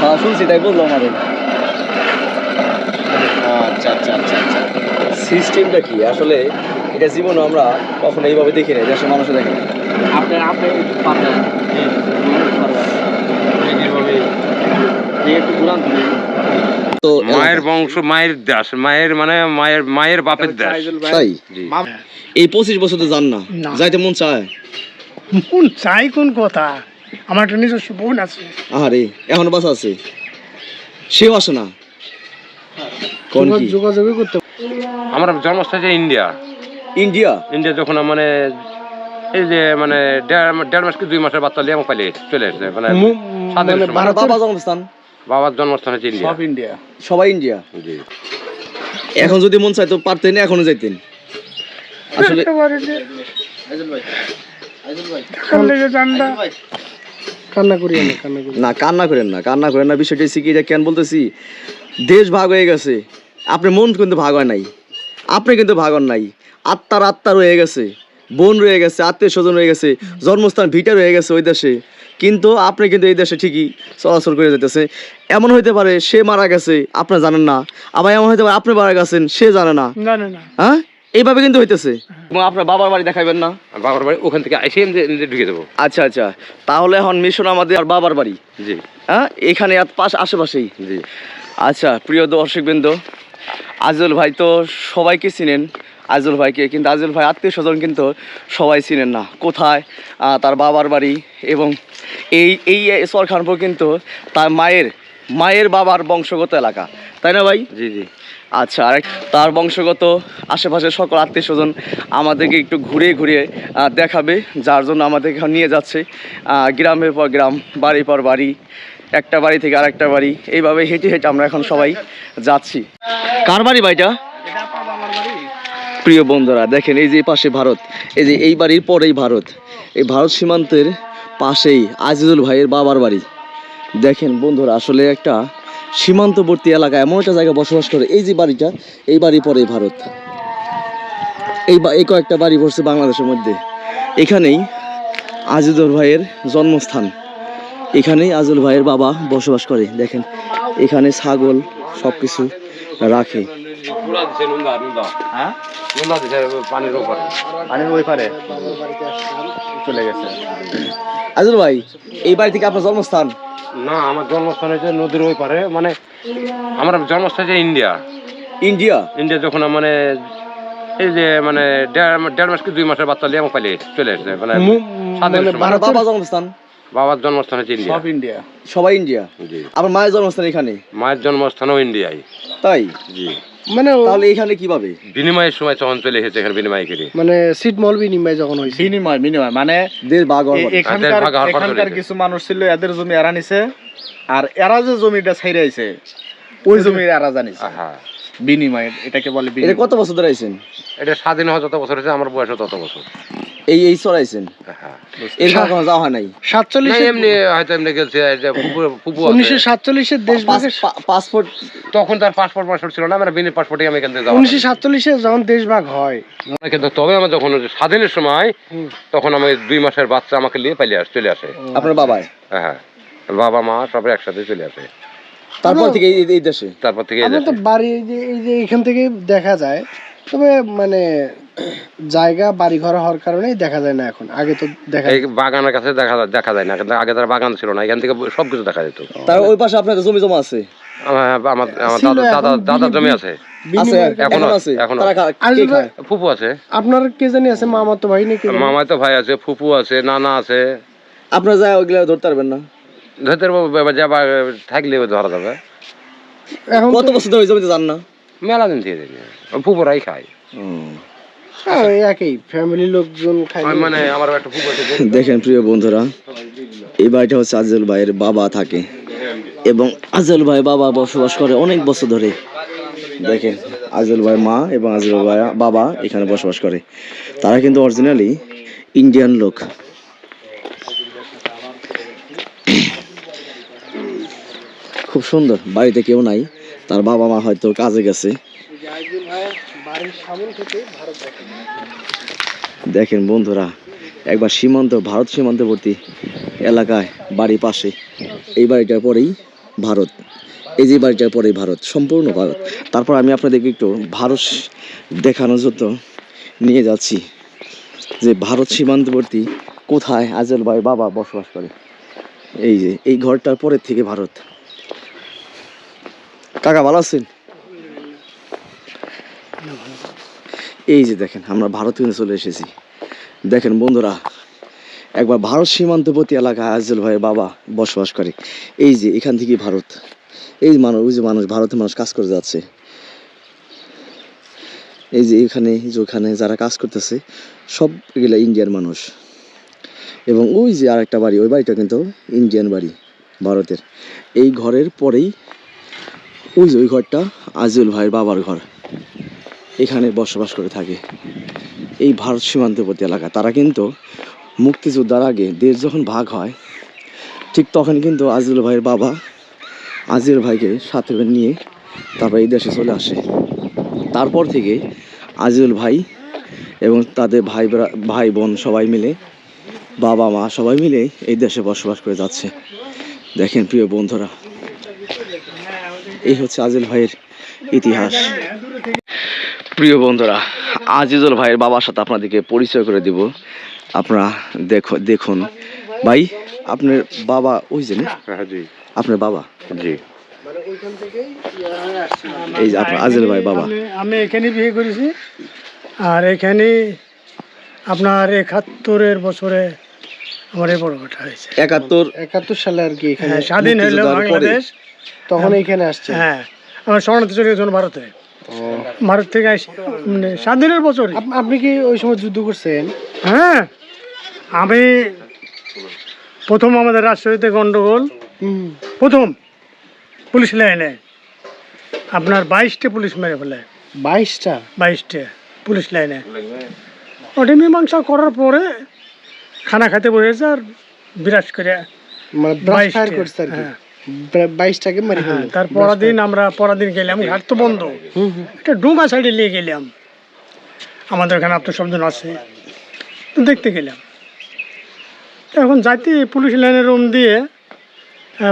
হ্যাঁ শুনছি তাই বলল আমাদের। আচ্ছা আচ্ছা আচ্ছা আচ্ছা। সিস্টেমটা কি? আসলে এটা জীবনে আমরা কখনো এইভাবে দেখি না দেশের মানুষে দেখে না আপনার আপনি পারবেন। তো। মায়ের বংশ মায়ের দেশ মায়ের মানে মায়ের মায়ের বাপের দেশ। তাই এই পঁচিশ বছর তো যান না। না। যাইতে মন চায়? কোন চাই কোন কথা? আমার একটা নিজস্ব বোন আছে। আরে এখনও বাসা আছে? সেও আসে না? কোন কি? যোগাযোগই করতে আমার জন্মস্থান যে ইন্ডিয়া। ইন্ডিয়া? ইন্ডিয়া যখন মানে এই যে মানে দেড় মাস কি দুই মাসের বাচ্চা পালিয়ে চলে এসেছে মানে বাবা জন্মস্থান? বাবার জন্মস্থান হচ্ছে ইন্ডিয়া। ইন্ডিয়া। সবাই ইন্ডিয়া? জি। এখন যদি মন চাইতো পারতেন এখনও যাইতেন। আসলে লেগে জানডা কান্না কান্না না কান্না করেন না কান্না করেন না। বিষয়টা হচ্ছে কি এটা কেন বলতেছি? দেশ ভাগ হয়ে গেছে। আপনার মন কিন্তু ভাগ হয় নাই। আপনি কিন্তু ভাগ হন নাই। আত্মার আত্মা রয়ে গেছে। বোন রয়ে গেছে আত্মীয় স্বজন রয়ে গেছে জন্মস্থান ভিটা রয়ে গেছে ওই দেশে। কিন্তু আপনি কিন্তু এই দেশে ঠিকই চলাচল করে যেতেছে এমন হইতে পারে সে মারা গেছে আপনি জানেন না। আবার এমন হইতে পারে আপনি মারা গেছেন সে জানে না। হ্যাঁ? এইভাবে কিন্তু হইতেছে। এবং আপনার বাবার বাড়ি দেখাবেন না। আর বাবার বাড়ি ওখান থেকে এসে এমনি ঢুকে দেবো। আচ্ছা আচ্ছা। তাহলে এখন মিশন আমাদের আর বাবার বাড়ি। জি। হ্যাঁ? এখানে আর পাশ আশেপাশেই। জি। আচ্ছা প্রিয় দর্শকবৃন্দ আজল ভাই তো সবাইকে চিনেন। আজল ভাইকে কিন্তু আজল ভাই আত্মীয় স্বজন কিন্তু সবাই চিনেন না। কোথায়? তার বাবার বাড়ি এবং এই এই সরখানপুর কিন্তু তার মায়ের মায়ের বাবার বংশগত এলাকা। তাই না ভাই? জি জি। আচ্ছা আর তার বংশগত আশেপাশের সকল আত্মীয় স্বজন আমাদেরকে একটু ঘুরিয়ে ঘুরিয়ে দেখাবে, যার জন্য আমাদেরকে নিয়ে যাচ্ছে। গ্রামের পর গ্রাম বাড়ি পর বাড়ি, একটা বাড়ি থেকে আরেকটা বাড়ি, এইভাবে হেঁটে হেঁটে আমরা এখন সবাই যাচ্ছি। কার বাড়ি ভাইটা? প্রিয় বন্ধুরা, দেখেন এই যে পাশে ভারত, এই যে এই বাড়ির পরেই ভারত। এই ভারত সীমান্তের পাশেই আজিজুল ভাইয়ের বাবার বাড়ি। দেখেন বন্ধুরা, আসলে একটা সীমান্তবর্তী এলাকা এমন একটা জায়গায় বসবাস করে। এই যে বাড়িটা এই বাড়ি পরেই ভারত। এই বা- এই কয়েকটা বাড়ি পড়ছে বাংলাদেশের মধ্যে। এখানেই আজিজুল ভাইয়ের জন্মস্থান। এখানেই আজিজুল ভাইয়ের বাবা বসবাস করে। দেখেন এখানে ছাগল সব কিছু রাখে। হ্যাঁ? পানির ওই পারে। চলে গেছে। আজিজুল ভাই এই বাড়ি থেকে আপনার জন্মস্থান? না আমার জন্মস্থান হচ্ছে নদীর ওই পারে মানে আমার জন্মস্থান হচ্ছে ইন্ডিয়া। ইন্ডিয়া? ইন্ডিয়া যখন মানে এই যে মানে দেড় মাস কি দুই মাসের বাচ্চা লিয়ে আমার পালিয়ে চলে এসেছে মানে স্বাধীনের বাবা জন্মস্থান? বাবার জন্মস্থান হচ্ছে ইন্ডিয়া। সব ইন্ডিয়া। সবাই ইন্ডিয়া? জি। আপনার মায়ের জন্মস্থান এখানে? মায়ের জন্মস্থানও ইন্ডিয়ায়। তাই? জি। মানে তাহলে এখানে কীভাবে? বিনিময়ের সময় তখন চলে এসেছে এখানে বিনিময় করে। মানে সিট মল বিনিময় যখন হয়েছে। বিনিময় বিনিময় মানে দেশ ভাগ। এখানকার এখানকার কিছু মানুষ ছিল এদের জমি এরা নিছে আর এরা যে জমিটা ছাইরে আইছে ওই জমির এরা জানিছে। হ্যাঁ বিনিময় এটাকে বলে এটা কত বছর ধরে আইছেন? এটা স্বাধীন হওয়া যত বছর হয়েছে আমার বয়স তত বছর। এই এই চড়াইছেন হ্যাঁ। এর কখনো যাওয়া হয় নাই? সাতচল্লিশে এমনি হয়তো এমনি গেছে। উনিশশো সাতচল্লিশের পাস- পাসপোর্ট তখন তার পাসপোর্ট পাসপোর্ট ছিল না মানে বিনি পাসপোর্টে আমি এখান থেকে যাওয়া উনিশশো সাতচল্লিশে যখন দেশভাগ হয়। কিন্তু তবে আমার যখন স্বাধীনের সময় তখন আমি দুই মাসের বাচ্চা আমাকে নিয়ে পালিয়ে আস চলে আসে। আপনার বাবাই হ্যাঁ হ্যাঁ। বাবা মা সবাই একসাথে চলে আসে। তারপর থেকে এই দেশে? তারপর থেকে এই আমরা তো দেশে। বাড়ি এই যে এই যে এখান থেকে দেখা যায় তবে মানে জায়গা বাড়ি ঘর হওয়ার কারণেই দেখা যায় না এখন। আগে তো দেখা এই বাগানের কাছে দেখা যায়- দেখা যায় না। কিন্তু আগে তার বাগান ছিল না এখান থেকে সবকিছু দেখা যেত। তার ওই পাশে আপনার জমি জমা আছে? আমার আমার দাদা দাদা জমি আছে? ফুপু আছে। আপনার কে জানি আছে? মামা তো ভাই নাকি? মামাই তো ভাই আছে ফুপু আছে নানা আছে। আপনারা যায় ওইগুলা ধরতে পারবেন না। ধরতে পারব যাবা থাকলে ধরা যাবে। এখন কত বছর ধরে জমিতে যান না? মেলা দিন থেকে ফুপুরাই খায় হ্যাঁ, একই ফ্যামিলির লোকজন খাই মানে আমার একটা দেখেন প্রিয় বন্ধুরা এই বাড়িটা হচ্ছে আজল ভাইয়ের বাবা থাকে। এবং আজল ভাই বাবা বসবাস করে অনেক বছর ধরে। দেখেন আজল ভাই মা এবং আজল ভাই বাবা এখানে বসবাস করে। তারা কিন্তু অরিজিনালি ইন্ডিয়ান লোক। সুন্দর, বাড়িতে কেউ নাই। তার বাবা মা হয়তো কাজে গেছে। দেখেন বন্ধুরা, একবার সীমান্ত, ভারত সীমান্তবর্তী এলাকায় বাড়ি পাশে। এই বাড়িটার পরেই ভারত। এই যে বাড়িটার পরেই ভারত, সম্পূর্ণ ভারত। তারপর আমি আপনাদেরকে একটু ভারত দেখানোর জন্য নিয়ে যাচ্ছি। যে ভারত সীমান্তবর্তী কোথায়? আজল ভাই বাবা বসবাস করে। এই যে, এই ঘরটার পরের থেকে ভারত। কাকা ভালো আছেন? এই যে দেখেন, আমরা ভারত কিন্তু চলে এসেছি। দেখেন বন্ধুরা, একবার ভারত সীমান্তবর্তী এলাকায় আজল ভাইয়ের বাবা বসবাস করে। এই যে এখান থেকে ভারত। এই মানুষ, ওই যে মানুষ, ভারতের মানুষ কাজ করে যাচ্ছে। এই যে এখানে, এই যে ওখানে যারা কাজ করতেছে, সব এগুলা ইন্ডিয়ার মানুষ। এবং ওই যে আরেকটা বাড়ি, ওই বাড়িটা কিন্তু ইন্ডিয়ান বাড়ি, ভারতের। এই ঘরের পরেই ওই যে ওই ঘরটা, আজিউল ভাইয়ের বাবার ঘর। এখানে বসবাস করে থাকে। এই ভারত সীমান্তবর্তী এলাকা। তারা কিন্তু মুক্তিযোদ্ধার আগে দেশ যখন ভাগ হয়, ঠিক তখন কিন্তু আজিউল ভাইয়ের বাবা আজিউল ভাইকে সাথে নিয়ে তারপর এই দেশে চলে আসে। তারপর থেকে আজিউল ভাই এবং তাদের ভাই ভাই বোন সবাই মিলে বাবা মা সবাই মিলে এই দেশে বসবাস করে যাচ্ছে। দেখেন প্রিয় বন্ধুরা এই হচ্ছে আজিল ভাইয়ের ইতিহাস। প্রিয় বন্ধুরা আজিজুল ভাইয়ের বাবার সাথে আপনাদেরকে পরিচয় করে দিব। আপনারা দেখো দেখুন। ভাই আপনার বাবা ওই যে না? হ্যাঁ আপনার বাবা? জি। এই যে আপনার আজিল ভাই বাবা। আমি- এখানে বিয়ে করেছি। আর এখানে আপনার একাত্তরের বছরে আমার এই বড় কথা হয়েছে। একাত্তর? একাত্তর সালে আর কি এখানে হ্যাঁ স্বাধীন হলো বাংলাদেশ। তখন এখানে আসছে। হ্যাঁ আমার শরণার্থী চলে গেছিল ভারতে। ভারত থেকে আসি মানে স্বাধীনের বছর আপনি কি ওই সময় যুদ্ধ করছেন? হ্যাঁ আমি প্রথম আমাদের রাজশাহীতে গন্ডগোল। প্রথম পুলিশ লাইনে। আপনার বাইশটা পুলিশ মেরে ফেলে। বাইশটা? বাইশটা পুলিশ লাইনে। ওটা মীমাংসা করার পরে খানা খেতে বসেছে আর বিরাট করে মানে হ্যাঁ, ব্রা- বাইশটাকে মারি তার পরদিন আমরা পরদিন গেলাম ঘাট তো বন্ধ। হুম হুম। একটা সাইডে নিয়ে গেলাম। আমাদের আত্মসবজন আছে। তো দেখতে গেলাম। এখন যাইতে পুলিশ লাইনের রুম দিয়ে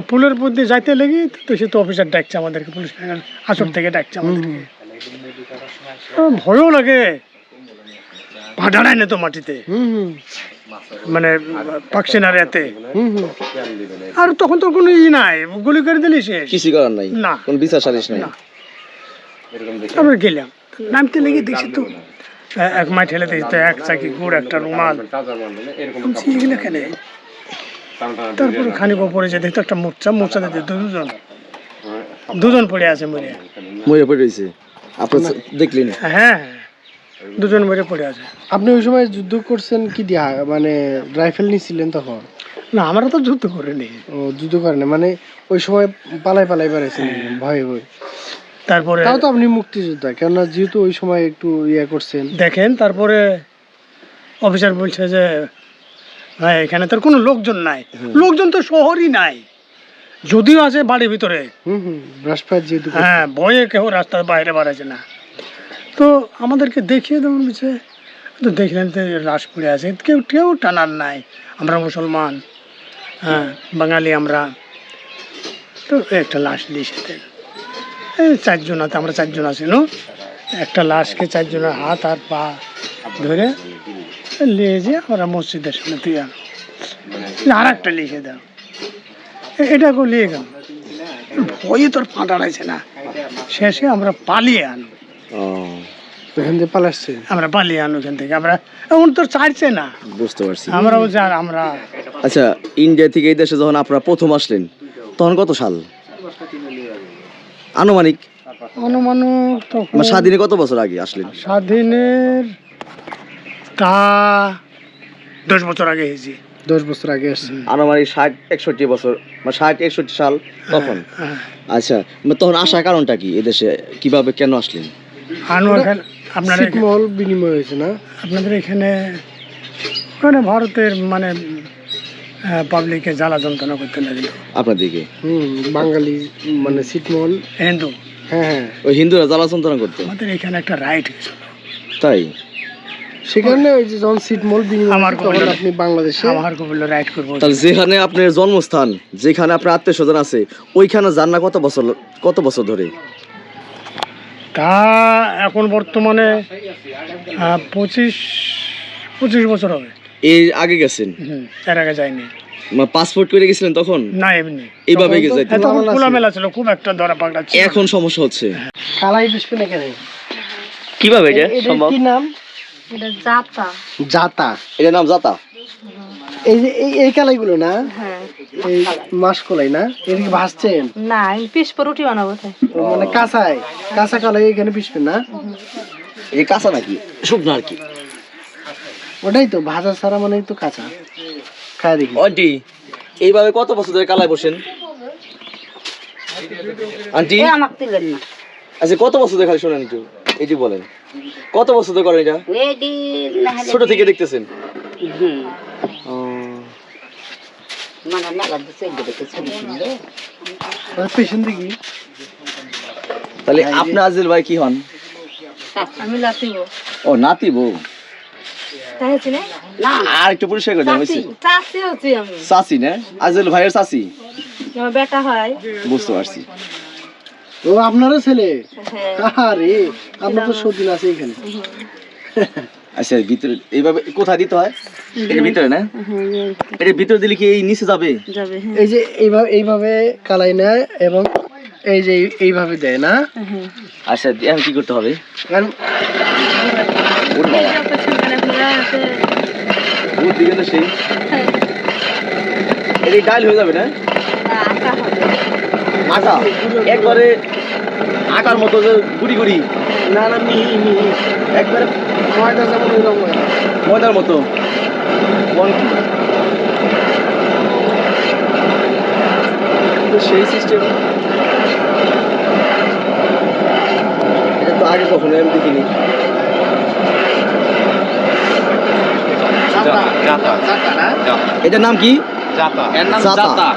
পুলের উপর দিয়ে যাইতে লেগে তো সে তো অফিসার ডাকছে আমাদেরকে পুলিশ লাইনের আসর থেকে ডাকছে আমাদেরকে। ভয়ও লাগে। পা দাঁড়ায় না তো মাটিতে। মানে পাকছে না রেতে আর তখন তো কোনো ই নাই গুলি করে দিলি সে। কিছু করার নাই না। কোন বিচার সালিশ নাই। তারপরে গেলাম। নামতে লেগে দেখছি তো এক মাই ঠেলে দেখছি তো এক চাকি গুড় একটা রুমাল। এগুলো এখানে তারপরে খানিক ওপরে যে দেখতো একটা মোর্চা মোর্চা দিতে দুজন। দুজন পড়ে আছে মরে। মরে পড়ে রয়েছে। আপনার দেখলেন হ্যাঁ হ্যাঁ। দুজন মরে পড়ে আছে। আপনি ওই সময় যুদ্ধ করছেন কি দিয়া? মানে রাইফেল নিছিলেন তখন? না আমরা তো যুদ্ধ করিনি। ও যুদ্ধ করেন মানে ওই সময় পালাই পালাই বেড়াইছেন ভয়ে ভয়ে। তারপরে তাও তো আপনি মুক্তিযোদ্ধা কেননা যেহেতু ওই সময় একটু ইয়ে করছেন। দেখেন তারপরে অফিসার বলছে যে ভাই এখানে তোর কোনো লোকজন নাই। লোকজন তো শহরই নাই। যদিও আছে বাড়ির ভিতরে। হুম হুম ব্রাশ যেহেতু হ্যাঁ ভয়ে কেউ রাস্তার বাইরে বাড়াচ্ছে না। তো আমাদেরকে দেখিয়ে দেবেন বলছে তো দেখলেন তো লাশ পড়ে আছে। কেউ কেউ টানার নাই। আমরা মুসলমান। হ্যাঁ বাঙালি আমরা। তো একটা লাশ লিখে দেন এই চারজন আছে, আমরা চারজন আছি, নো? একটা লাশকে চারজনের হাত আর পা ধরে নিয়ে যে আমরা মসজিদের সামনে তুই আনো। আর একটা লিখে দাও। এটাকেও লিখে গেল ভয়ে তোর পা দাঁড়াইছে না। শেষে আমরা পালিয়ে আনো ওখান থেকে পালাচ্ছে আমরা পালিয়ে আনো ওখান থেকে। আমরা এখন তোর ছাড়ছে না। বুঝতে পারছি। আমরা বলছি আমরা। আচ্ছা ইন্ডিয়া থেকে এই দেশে যখন আপনারা প্রথম আসলেন তখন কত সাল? আনুমানিক? তখন মানে স্বাধীনে কত বছর আগে আসলেন? স্বাধীনের তা দশ বছর আগে হয়েছি দশ বছর আগে আসছে। আনুমানিক ষাট একষট্টি বছর মানে ষাট একষট্টি সাল তখন। হ্যাঁ আচ্ছা মানে তখন আসার কারণটা কি? এদেশে কীভাবে কেন আসলেন? আনোয়ার খান আপনার এখানে- ছিটমহল বিনিময় হয়েছে না? আপনাদের এখানে ওখানে ভারতের মানে পাবলিকে জ্বালা যন্ত্রণা করতে লাগল। আপনার দিকে? হুম বাঙালি মানে ছিটমহল হিন্দু। হ্যাঁ হ্যাঁ। ওই হিন্দুরা জ্বালা যন্ত্রণা করতো? আমাদের এখানে একটা রাইট হয়েছিল। তাই? সেখানে ওই যে যখন সিটমল বিনিময় আমার তখন আপনি বাংলাদেশে আমার কবিল করব। তাহলে যেখানে আপনার জন্মস্থান যেখানে আপনার আত্মীয় স্বজন আছে ওইখানে যান না কত বছর কত বছর ধরে? তা এখন বর্তমানে পঁচিশ পঁচিশ বছর হবে। এই আগে গেছেন? এর আগে যায়নি পাসপোর্ট করে গেছিলেন তখন? না এমনি। এইভাবে হ্যাঁ, তখন খোলামেলা ছিল। ছিল খুব একটা ধরা পাকড়া ছিল এখন সমস্যা হচ্ছে। কালাই এখানে কীভাবে এটা সম্ভব? কি নাম? এটা জাতা। জাতা। এটার নাম জাতা? এই যে এই এই কালাইগুলো না? হ্যাঁ। এই মাস কলাই না? এদিকে ভাসছেন না আমি পিস রুটি বানাবো তাই। মানে কাঁচাই। কাঁচা কালাই এখানে পিসবেন না? এই কাঁচা নাকি? শুকনো আর কি। ওটাই তো ভাজা ছাড়া মানে তো কাঁচা। খায় দেখি। আন্টি এইভাবে কত বছর ধরে কালায় বসেন? আন্টি? আমাকে দিলেন না। আচ্ছা কত বছর ধরে খালি শোনেন একটু। এটি বলেন। কত বছর ধরে করেন এটা? না ছোট থেকে দেখতেছেন? হুম। মানে মেলা ছবি পেছন তাহলে আপনি আজিল ভাই কি হন আমি ও নাতি বউ না না আর একটু পরিষ্কার করে না আজিল ভাইয়ের চাচি বেটা হয় বুঝতে পারছি ও আপনারও ছেলে আরে আপনার তো সতীন আছে এখানে আচ্ছা ভিতরে এইভাবে কোথায় দিতে হয়? এর ভিতরে না? এর ভিতরে দিলে কি এই নিচে যাবে? যাবে হ্যাঁ। এই যে এইভাবে এইভাবে কালাই নেয় এবং এই যে এইভাবে দেয় না? হ্যাঁ আচ্ছা এখন কি করতে হবে? কারণ দিকে তো সেই। এটা ডাল হয়ে যাবে না? আটা হবে। একবারে আটার মতো যে গুড়ি গুড়ি। না না মিহি মিহি। একবারে ময়দা যেমন ওইরকম ময়দার মতো। কোন সেই সিস্টেম এটা তো আগে কখনো আমি দেখিনি জাতা এটার নাম কি? জাতা এর নাম জাতা। জাতা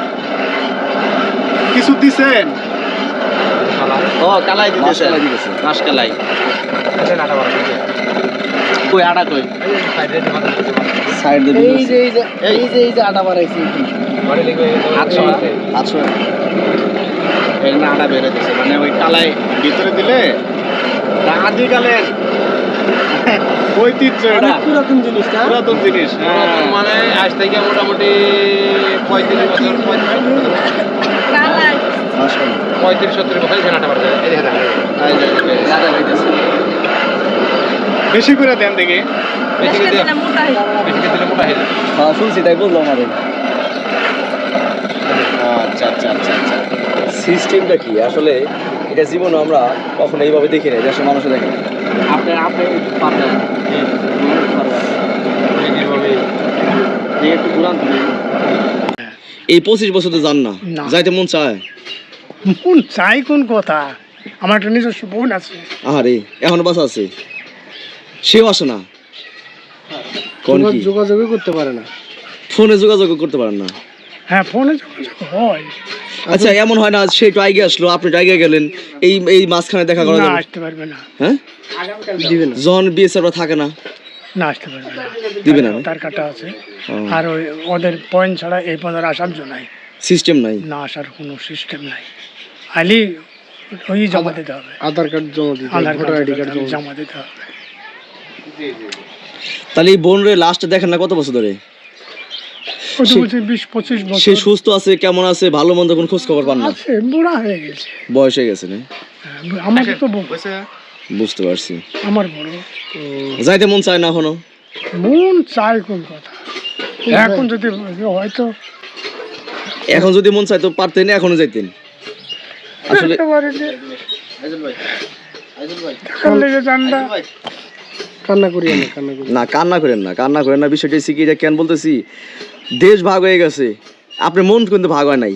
কিছু দিছেন? ও কালাই দিতেছে মাসকালাই দিতেছে। মাসকালাই কই আটা কই? সাইড দিয়ে এই যে এই যে এই যে এই যে আটা বাড়াইছে। আটশো আটশো এর না আটা বেড়ে দিছে মানে ওই কালাই ভিতরে দিলে আদিকালের ঐতিহ্য এটা। পুরাতন জিনিস না? পুরাতন জিনিস হ্যাঁ। মানে আজ থেকে মোটামুটি পঁয়ত্রিশ বছর পঁয়ত্রিশ সত্তর বছর এই দেখেন এই যে, এই যে, আটা হইতেছে। বেশি করে দেন দেখি। বেশি করে দিলে মোটা হয়ে বেশি করে দিলে মোটা হয়ে হ্যাঁ শুনছি তাই বললাম আরে। আচ্ছা আচ্ছা আচ্ছা আচ্ছা। সিস্টেমটা কি? আসলে এটা জীবনে আমরা কখনো এইভাবে দেখি না দেশের মানুষে দেখে না আপনি আপনি পারবেন। একটু ঘুরান এই পঁচিশ বছর তো যান না। যাইতে মন চায়? কোন চাই কোন কথা? আমার একটা নিজস্ব বোন আছে। আহারে এখনও বাসা আছে? সেও আসে না। কোন কি? যোগাযোগই করতে পারে না। ফোনে যোগাযোগ করতে পারেন না। হ্যাঁ ফোনে যোগাযোগ হয়। আচ্ছা এমন হয় না সে একটু আগে আসলো আপনি আগে গেলেন এই এই মাঝখানে দেখা করা যাবে আসতে পারবে না। হ্যাঁ? দিবে না। যখন বিয়ে থাকে না। না আসতে পারবে না। দিবে না তার কাটা আছে। আর ওই ওদের পয়েন্ট ছাড়া এই পয়েন্ট আসার জন্য নাই। সিস্টেম নাই? না আসার কোনো সিস্টেম নাই। আলি ওই জমা দিতে হবে। আধার কার্ড জমা দিতে আধার ভোটার আইডি কার্ড জমা দিতে হবে। তাহলে এই বোন রে লাস্ট দেখেন না কত বছর ধরে? সে- সুস্থ আছে কেমন আছে ভালো মন্দ কোন খোঁজ খবর পান না? বুড়া হয়ে গেছে। বয়স হয়ে গেছে না। হ্যাঁ, তো বুঝতে পারছি। আমার বড়। যাইতে মন চায় না এখনও? মন চাই কোন কথা? এখন? যদি হয়তো এখন যদি মন চায় তো পারতেন এখনও যাইতেন। আসলে লেগে জানলা কান্না করি না কান্না করেন না কান্না করেন না। বিষয়টা কি এটা কেন বলতেছি দেশ ভাগ হয়ে গেছে আপনার মন কিন্তু ভাগ হয় নাই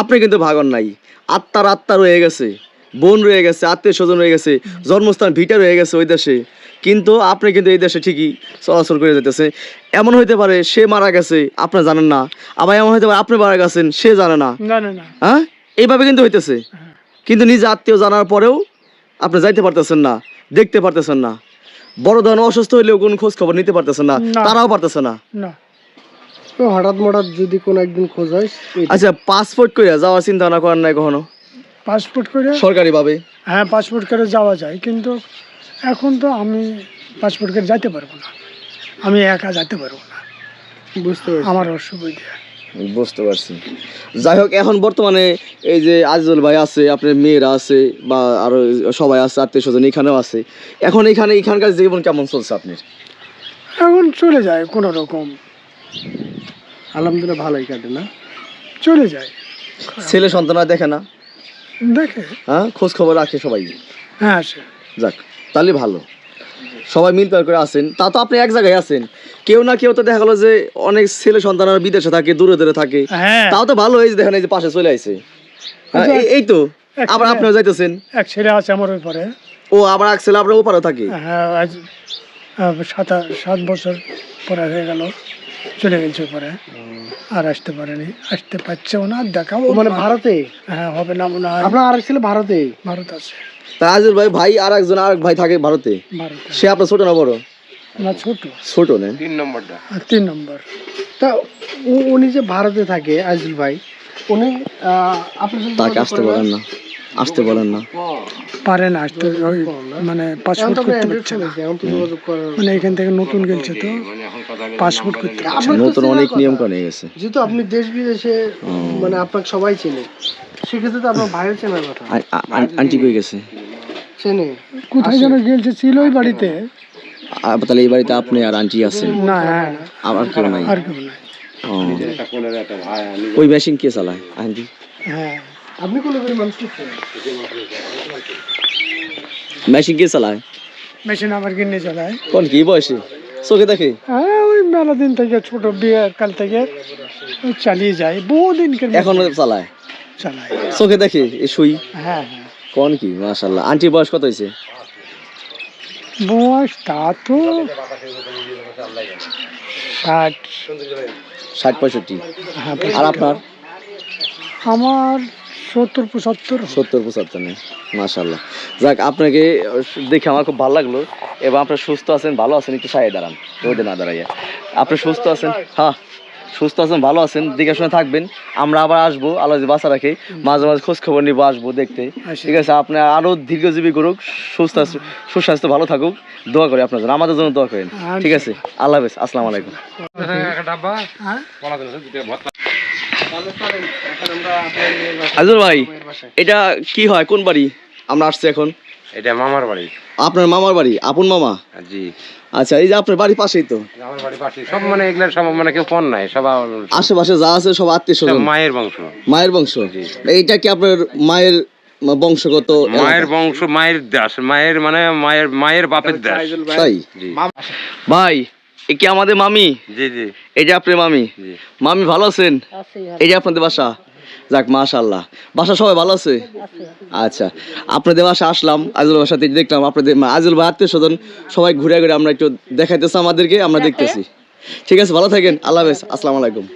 আপনি কিন্তু ভাগ হন নাই। আত্মার আত্মা রয়ে গেছে বোন রয়ে গেছে আত্মীয় স্বজন রয়ে গেছে জন্মস্থান ভিটা রয়ে গেছে ওই দেশে। কিন্তু আপনি কিন্তু এই দেশে ঠিকই চলাচল করে যেতেছে। এমন হইতে পারে সে মারা গেছে আপনি জানেন না। আবার এমন হইতে পারে আপনি মারা গেছেন সে জানে না। জানে না। হ্যাঁ? এইভাবে কিন্তু হইতেছে। কিন্তু নিজে আত্মীয় জানার পরেও আপনি যাইতে পারতেছেন না দেখতে পারতেছেন না। বড় ধরনের অসুস্থ হইলেও কোন খোঁজ খবর নিতে পারতেছে না না। তারাও পারতেছে না। না। তো হঠাৎ মঠাৎ যদি কোনো একদিন খোঁজ হয় আচ্ছা পাসপোর্ট করে যাওয়ার চিন্তা ভাবনা করেন নাই কখনো? পাসপোর্ট করে সরকারি ভাবে হ্যাঁ পাসপোর্ট করে যাওয়া যায় কিন্তু এখন তো আমি পাসপোর্ট করে যাইতে পারব না। আমি একা যেতে পারব না। বুঝতে পারছি। আমার অসুবিধা। বুঝতে পারছি। যাই হোক এখন বর্তমানে এই যে আজিজুল ভাই আছে আপনার মেয়েরা আছে বা আরও সবাই আছে আত্মীয় স্বজন এখানেও আছে। এখন এখানে এখানকার জীবন কেমন চলছে আপনার? এখন চলে যায় কোনো রকম। আলহামদুলিল্লাহ ভালোই কাটে না। চলে যায়। ছেলে সন্তান দেখে না? দেখে। হ্যাঁ খোঁজ খবর রাখে সবাই? হ্যাঁ যাক তাহলে ভালো। সবাই মিল পার করে আছেন তা তো আপনি এক জায়গায় আছেন। কেউ না কেউ তো দেখা গেলো যে অনেক ছেলে সন্তানরা বিদেশে থাকে দূরে দূরে থাকে। হ্যাঁ। তাও তো ভালো হয়েছে দেখেন এই যে পাশে চলে আইছে। হ্যাঁ, এই- এই তো। আবার আপনিও যাইতেছেন। এক ছেলে আছে আমার ওই পরে ও আবার এক ছেলে আপনার ওপারে থাকে? হ্যাঁ আজ আহ, সাত সাত বছর পরে হয়ে গেল। চলে গেছে পরে আর আসতে পারেনি। আসতে পারছেও না দেখাও মানে ভারতে? হ্যাঁ হবে না মনে হয়। আপনার আরেক ছেলে ভারতে? ভারত আছে। তা আজিজুল ভাই ভাই আর একজন আর এক ভাই থাকে ভারতে। সে আপনার ছোট না বড়? না ছোট। ছোট না? তিন নম্বরটা। তিন নম্বর। তা উনি যে ভারতে থাকে আজিল ভাই উনি আপনার সাথে তাকে আসতে করে না? বলেন না। আসতে বলেন না। পারে না আসতে মানে পাসপোর্ট আপনি করতে পারছে না। মানে এখান থেকে নতুন গেছে তো পাসপোর্ট করতে নতুন অনেক নিয়ম কানুন গেছে। যেহেতু আপনি দেশ বিদেশে মানে আপনাকে সবাই চেনে। সেক্ষেত্রে তো আপনার ভাইয়ের চেনার কথা। আন্টি কই গেছে? চেনে। কোথায় যেন গেছে ছিল ওই বাড়িতে। তাহলে এই বাড়িতে আপনি আর আন্টি আছেন? না হ্যাঁ আমার কেউ নাই? আর কেউ নাই। ওই মেশিন কে চালায়? আন্টি? হ্যাঁ। আপনি কোন মানুষ মেশিন কে চালায়? মেশিন আমার কিনে চালায়। কোন কি বয়সে? চোখে দেখে? হ্যাঁ ওই মেলা দিন থেকে ছোট বিয়ের কাল থেকে চালিয়ে যায়। বহুদিন এখনও চালায়? চালায়। চোখে দেখে এই সুই? হ্যাঁ হ্যাঁ। কোন কি? মাশাল্লাহ আন্টির বয়স কত হয়েছে? বয়স তা তো ষাট। ষাট পঁয়ষট্টি। হ্যাঁ আর আপনার? আমার সত্তর পঁচাত্তর। সত্তর পঁচাত্তর নেই। মাশাল্লাহ যাক আপনাকে দেখে আমার খুব ভালো লাগল। এবং আপনার সুস্থ আছেন ভালো আছেন একটু সাইড দাঁড়ান। রোদে না দাঁড়াইয়া। আপনি সুস্থ আছেন? হ্যাঁ। সুস্থ আছেন ভালো আছেন দেখে শুনে থাকবেন। আমরা আবার আসব আল্লাহ বাসা রাখে মাঝে মাঝে খোঁজ খবর নিবো আসব দেখতে। আচ্ছা। ঠিক আছে আপনার আরও দীর্ঘজীবী করুক সুস্থ সুস্বাস্থ্য ভালো থাকুক দোয়া করি আপনার জন্য আমাদের জন্য দোয়া করেন। ঠিক আছে আল্লাহ হাফেজ আসসালামু আলাইকুম। একটা ডাব্বা হ্যাঁ কলা দিন দুটো ভর্তা আজুর ভাই এটা কি হয় কোন বাড়ি? আমরা আসছি এখন। এটা মামার বাড়ি। আপনার মামার বাড়ি আপন মামা? জি। আচ্ছা এই যে আপনার বাড়ি পাশেই তো? আমার সব মানে এগুলো সব মানে কেউ ফোন নাই সব আশেপাশে যা আছে সব আত্মীয় স্বজন? মায়ের বংশ। মায়ের বংশ? এইটা কি আপনার মায়ের বংশগত মায়ের বংশ মায়ের দেশ মায়ের মানে মায়ের মায়ের বাপের দেশ। তাই? ভাই এ কি আমাদের মামি? জি জি। এই যে আপনার মামি। মামি ভালো আছেন? এই যে আপনাদের বাসা? যাক মাশাল্লাহ বাসা সবাই ভালো আছে? আচ্ছা আপনাদের বাসা আসলাম আজল বাসাতে দেখলাম আপনাদের আজল ভাই আত্মীয় স্বজন সবাই ঘুরে ঘুরে আমরা একটু দেখাইতেছি আমাদেরকে আমরা দেখতেছি। ঠিক আছে ভালো থাকেন আল্লাহ হাফেজ আসসালামু আলাইকুম।